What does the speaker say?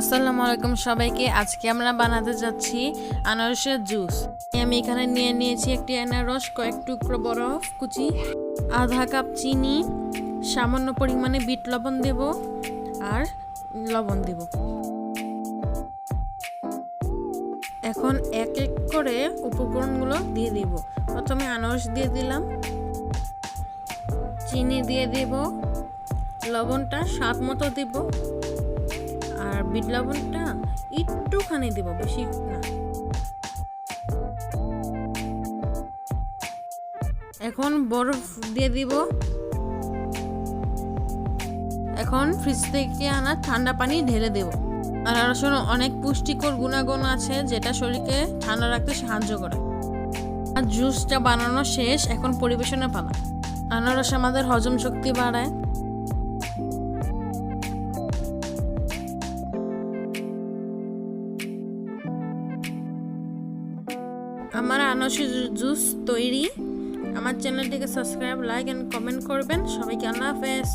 আসসালামু আলাইকুম সবাইকে। আজকে আমরা বানাতে যাচ্ছি আনারসের জুস। আমি এখানে নিয়ে নিয়েছি একটি আনারস, কয়েক টুকরো বরফ কুচি, আধা কাপ চিনি, সামান্য পরিমাণে বিট লবণ দেব আর লবণ দেব। এখন এক এক করে উপকরণগুলো দিয়ে দিব। প্রথমে আনারস দিয়ে দিলাম, চিনি দিয়ে দিব, লবণটা স্বাদ মতো দিব। বিট লবণটা একটুখানি দেব বেশি না। এখন বরফ দিয়ে দিব। এখন ফ্রিজ থেকে আনা ঠান্ডা পানি ঢেলে দেব। আনারসের অনেক পুষ্টিকর গুণাগুণ আছে যেটা শরীরকে ঠান্ডা রাখতে সাহায্য করে। আর জুসটা বানানো শেষ, এখন পরিবেশনের পালা। আনারস আমাদের হজম শক্তি বাড়ায়। আমার আনসি জুস তৈরি। আমার চ্যানেলটিকে সাবস্ক্রাইব লাইক অ্যান্ড কমেন্ট করবেন। সবাইকে আল্লাহ হাফেজ।